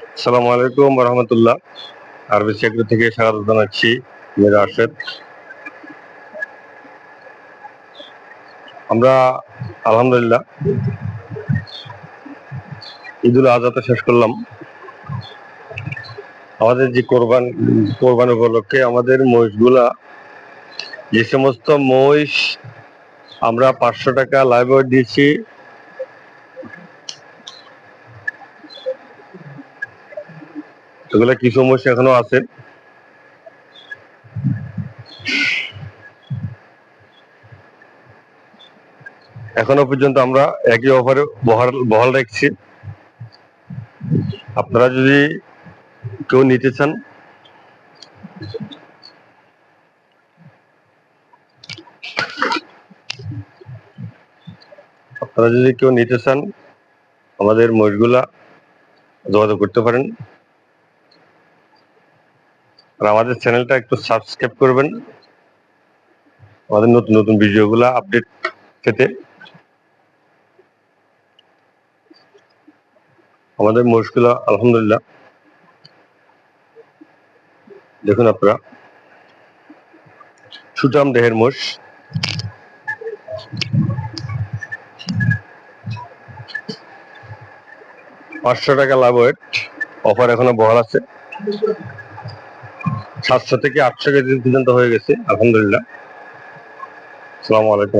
আসসালামু আলাইকুম রহমতুল্লাহ আরবি সেক্টর থেকে স্বাগত জানাচ্ছি মেরা আরশেদ। আমরা আলহামদুলিল্লাহ ঈদুল আজহাতে শেষ করলাম। আমাদের যে কোরবান কোরবান উপলক্ষে আমাদের মহিষগুলা যে সমস্ত মহিষ আমরা পাঁচশো টাকা লাইভ দিয়েছি এগুলা কি সমস্যা এখনও আছে? এখনও পর্যন্ত আমরা একই অফারে বহাল বহাল রাখছি। আপনারা যদি কেউ নিতে চান, আপনারা যদি কেউ নিতে চান, আমাদের মহিষগুলা যোগাযোগ করতে পারেন। আর আমাদের চ্যানেলটা একটু সাবস্ক্রাইব করবেন। আমাদের নতুন নতুন ভিডিওগুলো আপডেট পেতে। আমাদের মহিষগুলা, আলহামদুলিল্লাহ। দেখুন আপনারা। সুটাম দেহের মোষ। পাঁচশো টাকা লাভ ওয়েট অফার এখনও বহাল আছে। সাতশো থেকে আটশো কেজি পর্যন্ত হয়ে গেছে আলহামদুলিল্লাহ। আসসালামু আলাইকুম